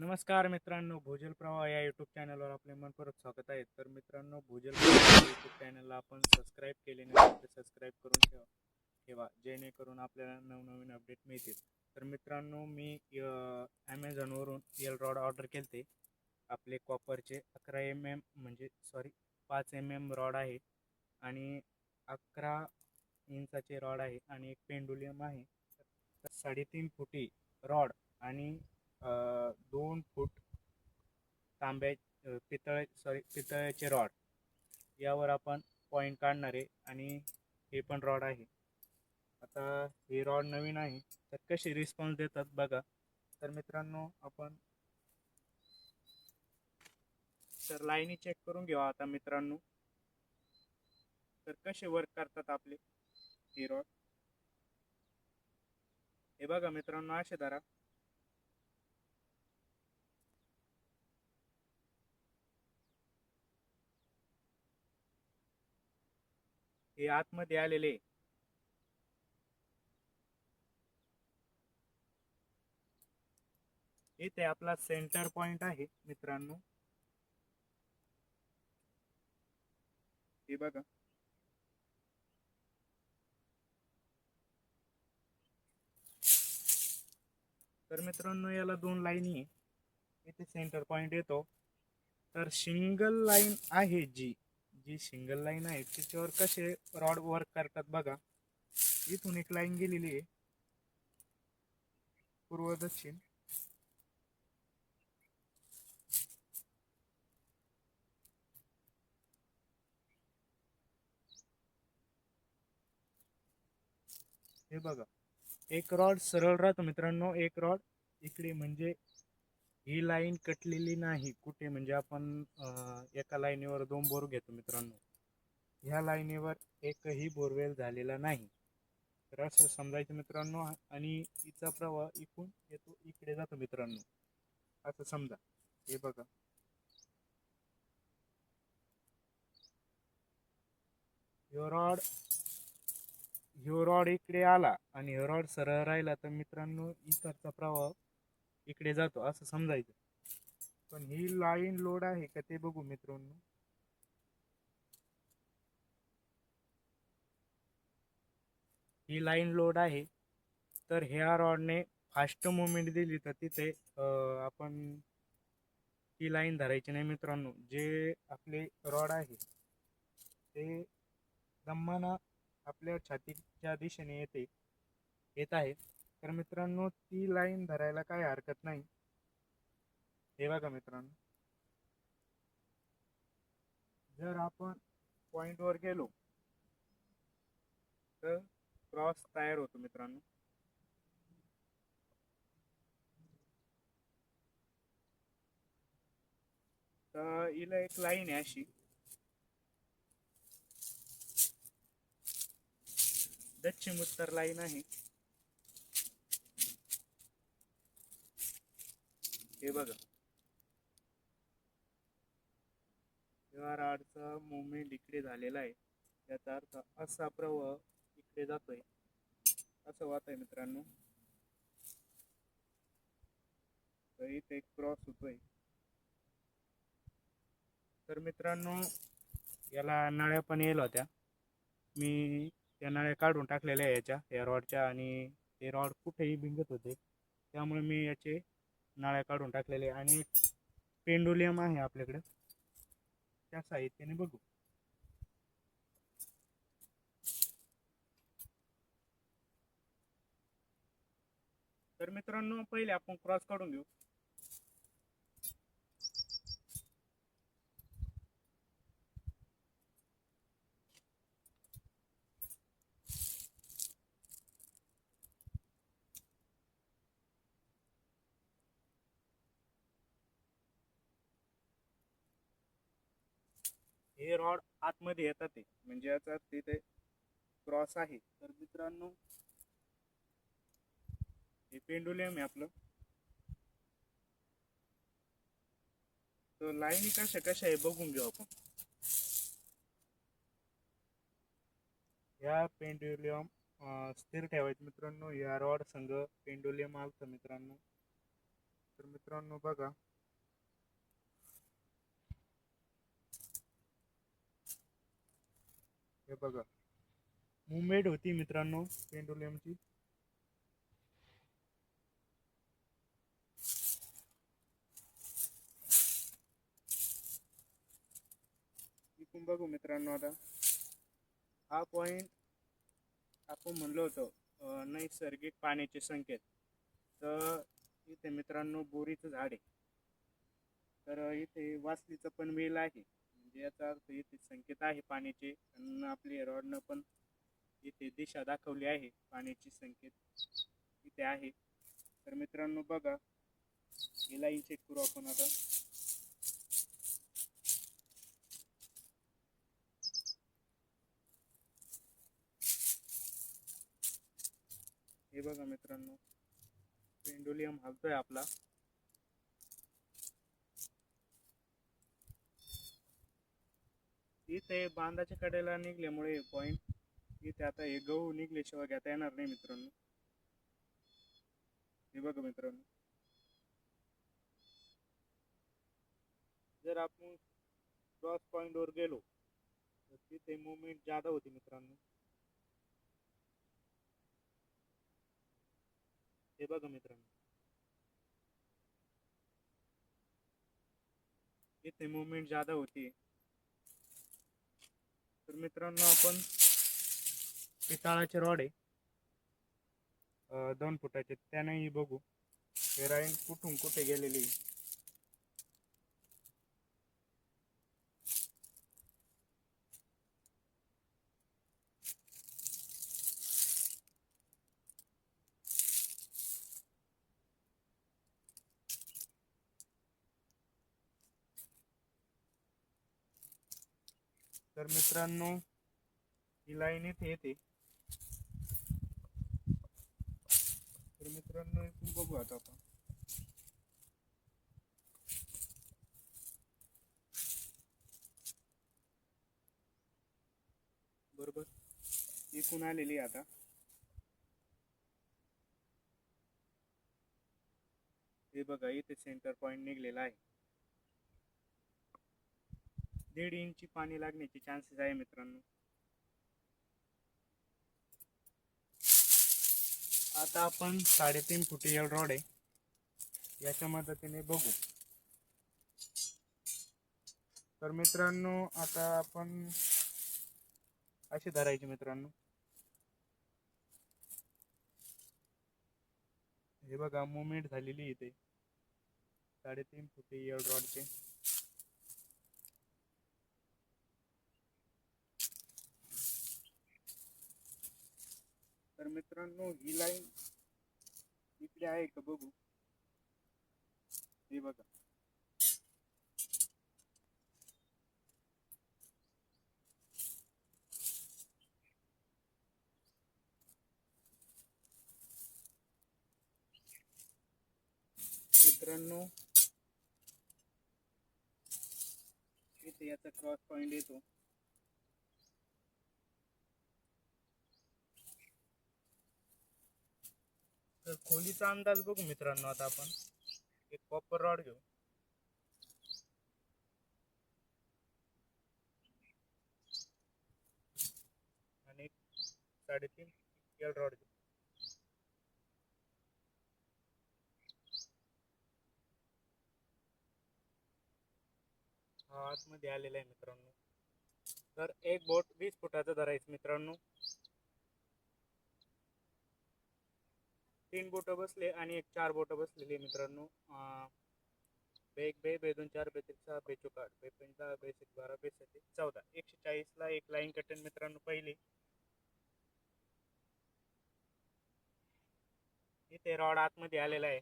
नमस्कार मित्रांनो भोजल प्रवाह या यूट्यूब चॅनलवर आपले मनपूर्वक स्वागत आहे. तर मित्रांनो भोजल प्रवाह यूट्यूब चॅनलला आपण सबस्क्राईब केले नाही तर सबस्क्राईब करून ठेवा ठेवा जेणेकरून आपल्याला नवनवीन अपडेट मिळतील. तर मित्रांनो मी ॲमेझॉनवरून एल रॉड ऑर्डर केले आपले कॉपरचे अकरा एम एम म्हणजे सॉरी पाच एम एम रॉड आहे. आणि अकरा इंचाचे रॉड आहे आणि एक पेंडुलियम आहे. साडेतीन फुटी रॉड आणि दोन फूट तांब्या पितळे पितळ सॉरी पितळ्याचे रॉड यावर आपण पॉईंट काढणार आहे आणि हे पण रॉड आहे. आता हे रॉड नवीन आहे तर कसे रिस्पॉन्स देतात बघा. तर मित्रांनो आपण तर लाईनी चेक करून घेऊ आता मित्रांनो. तर कसे वर्क करतात आपले हे रॉड हे बघा मित्रांनो असे धरा. हे आतमध्ये आलेले इथे आपला सेंटर पॉइंट आहे मित्रांनो. हे बघा. तर मित्रांनो याला दोन लाईनी आहे. इथे सेंटर पॉइंट येतो. तर सिंगल लाईन आहे जी जी सिंगल लाईन आहे त्याच्यावर कसे रॉड वर्क करतात बघा. इथून एक लाईन गेलेली आहे. पूर्व दक्षिण. हे बघा. एक रॉड सरळ राहतो मित्रांनो एक रॉड इकडे म्हणजे ही लाईन कटलेली नाही. कुठे? म्हणजे आपण एका लाईनीवर दोन बोर घेतो मित्रांनो. ह्या लाईनीवर एकही बोरवेल झालेला नाही. तर असं समजायचं मित्रांनो आणि हिचा प्रवाह इकडून येतो इकडे जातो मित्रांनो. असं समजा. हे बघा. हिवरॉड हिवरॉड इकडे आला आणि ह्यो रॉड सरळ राहिला तर मित्रांनो इकडचा प्रवाह इकडे जातो असं समजायचं. पण ही लाईन लोड आहे का ते बघू मित्रांनो. ही लाईन लोड आहे. तर ह्या रॉडने फास्ट मुवमेंट दिली तर तिथे आपण ही लाईन धरायची नाही मित्रांनो. जे आपले रॉड आहे ते दमाना आपल्या छातीच्या दिशेने येते येत आहे. तर मित्रांनो ती लाईन धरायला काही हरकत नाही. हे बघा मित्रांनो. जर आपण पॉईंटवर गेलो तर क्रॉस तयार होतो मित्रांनो. तर हिला एक लाईन आहे अशी. दक्षिण उत्तर लाईन आहे. हे बघा. या राडचा मुवमेंट इकडे झालेला आहे. याचा अर्थ असा प्रवाह इकडे जातोय. असं वाट आहे मित्रांनो. तर इथे एक क्रॉस होतोय. तर मित्रांनो याला नळ्या पण येईल होत्या. मी त्या नळ्या काढून टाकलेल्या आहे याच्या या रॉडच्या आणि ते रॉड कुठेही भिंगत होते. त्यामुळे मी याचे नळ्या काढून टाकलेले आणि एक पेंडुलियम आहे आपल्याकडे. त्या साहित्याने बघू. तर मित्रांनो पहिले आपण क्रॉस काढून घेऊ. हे रॉड आतमध्ये येतात ते. म्हणजे याचा तिथे क्रॉस आहे. तर मित्रांनो हे पेंडुलियम आहे आपलं. तर लाईनी कशा कशा आहे बघून घेऊ आपण. या पेंडुलियम स्थिर ठेवायचं मित्रांनो. या रॉड संघ पेंडुलियम आलतं मित्रांनो. तर मित्रांनो बघा हे बघा. मुवमेंट होती मित्रांनो पेंडुलियमची. इथून बघू मित्रांनो आता. हा पॉइंट आपण म्हणलो होतो नैसर्गिक पाण्याचे संकेत. तर इथे मित्रांनो बोरीचं झाड आहे. तर इथे वासलीचं पण वेल आहे. म्हणजे याचा अर्थ इथे संकेत आहे पाण्याचे. आणि आपली रॉडनं पण इथे दिशा दाखवली आहे. पाण्याची संकेत इथे आहे. तर मित्रांनो बघा हिला इन्सेट करू आपण आता. हे बघा मित्रांनो पेंडोलियम हलतोय आपला. इथे बांधाच्या कडेला निघल्यामुळे पॉईंट इथे आता हे गहू निघल्याशिवाय घेता येणार नाही मित्रांनो. हे बघा मित्रांनो. जर आपण क्रॉस पॉईंटवर गेलो तर तिथे मुवमेंट जादा होती मित्रांनो. हे बघा मित्रांनो. इथे मुवमेंट जादा होती. तर मित्रांनो आपण पिताळाचे रॉड आहे दोन फुटाचे त्यानेही बघू. हे राईन कुठून कुठे गेलेली? तर मित्रांनो ही लाईन इथे येते. तर मित्रांनो इथून बघू आता आपण. बरोबर? इथून आलेली आहे आता. हे बघा इथे सेंटर पॉइंट निघलेला आहे. दीड इंची पाणी लागण्याचे चान्सेस आहे मित्रांनो. आता आपण साडेतीन फुटी एल रॉड आहे. याच्या मदतीने बघू. तर मित्रांनो आता आपण अशी धरायची मित्रांनो. हे बघा मुवमेंट झालेली आहे इथे. साडेतीन फुटी एल रॉडचे तर मित्रांनो ही लाईन इकडे आहे का बघू? हे बघा. मित्रांनो इथे याचा क्रॉस पॉइंट येतो. तर खोलीचा अंदाज बघू मित्रांनो आता आपण. एक कॉपर रॉड घेऊ. आणि साडेतीन एल रॉड घेऊ. हा आतमध्ये आलेला आहे मित्रांनो. तर एक बोट वीस फुटाचं धरायचं मित्रांनो. तीन बोटं बसले आणि एक चार बोटं बसलेली आहे मित्रांनो. बे एक बे बे दोन चार बे तीन सहा बे चौक आठ बे पंच दहा बे एक बारा बे सत चौदा. एकशे चाळीसला एक लाईन कटन मित्रांनो पहिली. इथे रॉड आतमध्ये आलेला आहे.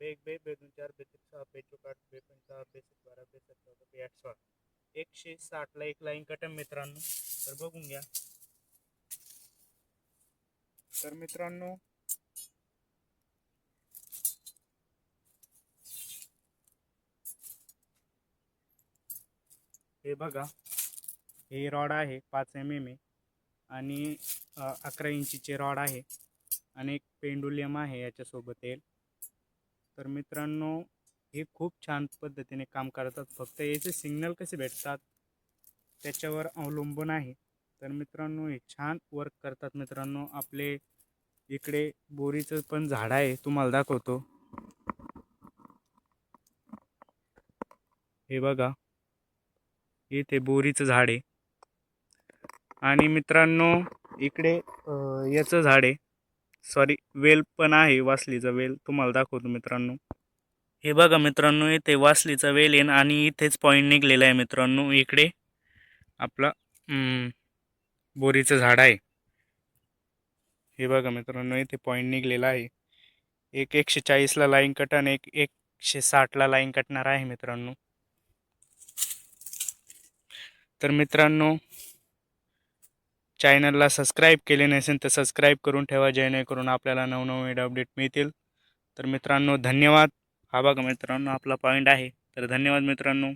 बे एक बे बे दोन चार बे तीन सहा बे चौक आठ बे पंच दहा बे सत बारा बे सत चौदा बे आठ सोळा. एकशे साठला एक लाईन कटन मित्रांनो. तर बघून घ्या. तर मित्रांनो हे बघा हे रॉड आहे पाच एम एम ए आणि अकरा इंचीचे रॉड आहे आणि एक पेंडुलियम आहे याच्यासोबत येईल तर मित्रांनो हे खूप छान पद्धतीने काम करतात. फक्त याचे सिग्नल कसे भेटतात त्याच्यावर अवलंबून आहे. तर मित्रांनो हे छान वर्क करतात मित्रांनो आपले इकडे बोरीचं पण झाड आहे तुम्हाला दाखवतो. हे बघा इथे बोरीचं झाड आहे. आणि मित्रांनो इकडे याचं झाड आहे. सॉरी वेल पण आहे वासलीचा वेल तुम्हाला दाखवतो मित्रांनो. हे बघा मित्रांनो इथे वासलीचा वेल आहे आणि इथेच पॉईंट निघलेला आहे मित्रांनो इकडे. आपला बोरीचं झाड आहे. हे बघा मित्रांनो इथे पॉईंट निघलेला आहे. एक एकशे चाळीसला लाईन कट आणि एक एकशे साठला लाईन कटणार आहे मित्रांनो. तर मित्रांनो चॅनलला सबस्क्राईब केले नसेल तर सबस्क्राईब करून ठेवा जेणेकरून आपल्याला नवनवीन अपडेट मिळतील. तर मित्रांनो धन्यवाद. हा बघा मित्रांनो आपला पॉईंट आहे. तर धन्यवाद मित्रांनो.